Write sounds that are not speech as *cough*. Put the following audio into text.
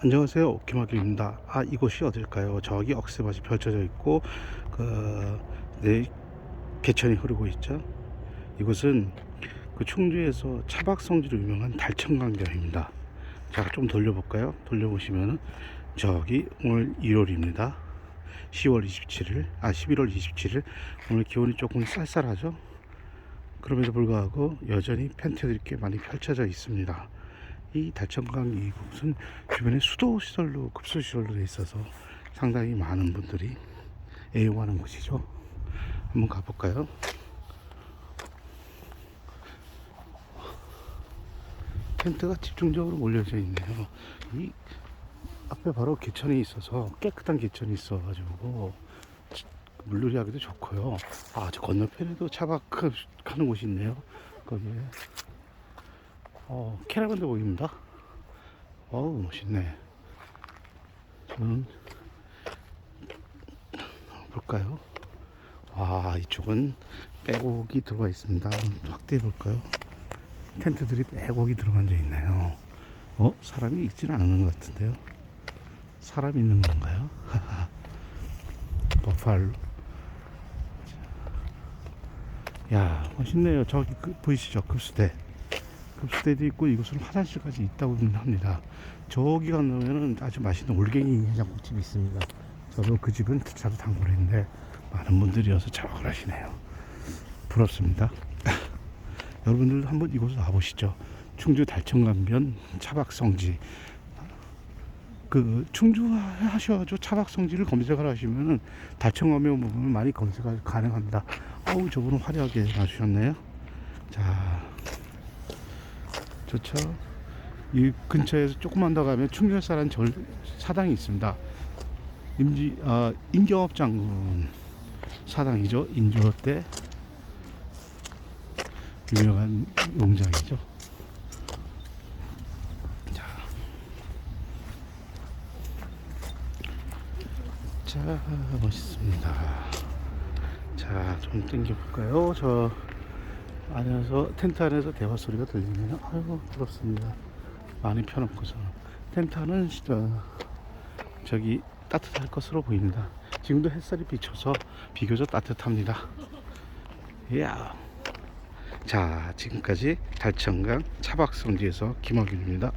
안녕하세요. 김학일입니다. 아 이곳이 어딜까요? 저기 억새밭이 펼쳐져 있고 그 네, 개천이 흐르고 있죠. 이곳은 그 충주에서 차박 성지로 유명한 달천강변입니다. 자좀 돌려볼까요? 돌려보시면은 저기 오늘 1월입니다. 10월 27일 아 11월 27일. 오늘 기온이 조금 쌀쌀하죠? 그럼에도 불구하고 여전히 펜트들이 꽤 많이 펼쳐져 있습니다 이 달천강 이곳은 주변에 수도 시설로 급수 시설로 돼 있어서 상당히 많은 분들이 애용하는 곳이죠. 한번 가볼까요? 텐트가 집중적으로 몰려져 있네요. 이 앞에 바로 개천이 있어서 깨끗한 개천이 있어가지고 물놀이 하기도 좋고요. 아, 저 건너편에도 차박하는 곳이 있네요. 거기에 어, 캐러밴도 보입니다. 어우, 멋있네. 저는, 볼까요? 와, 이쪽은 빼곡이 들어가 있습니다. 확대해 볼까요? 텐트들이 빼곡이 들어간 데 있네요. 어? 사람이 있지는 않은 것 같은데요? 사람 있는 건가요? *laughs* 버팔로. 야, 멋있네요. 저기 그, 보이시죠? 급수대. 급수대도 있고 이곳은 화장실까지 있다고 합니다. 저기 가면은 아주 맛있는 올갱이 해장국집이 있습니다. 저도 그 집은 자주 단골을 했는데 많은 분들이 어서 작업을 하시네요. 부럽습니다. *laughs* 여러분들도 한번 이곳을 와보시죠. 충주 달천강변 차박성지. 그 충주 하셔가지고 차박성지를 검색을 하시면은 달천강변 부분을 많이 검색이 가능합니다. 어우 저분은 화려하게 놔주셨네요. 자 좋죠. 이 근처에서 조금만 더 가면 충렬사란 절 사당이 있습니다. 임지 아 임경업 장군 사당이죠. 인조 때 유명한 용장이죠. 자, 자 멋있습니다. 자, 좀 당겨 볼까요? 저 안에서 텐트 안에서 대화 소리가 들리네요. 아이고 부럽습니다. 많이 펴놓고서 텐트 안은 저기 따뜻할 것으로 보입니다. 지금도 햇살이 비쳐서 비교적 따뜻합니다. 이야. 자, 지금까지 달천강 차박성지에서 김학윤입니다.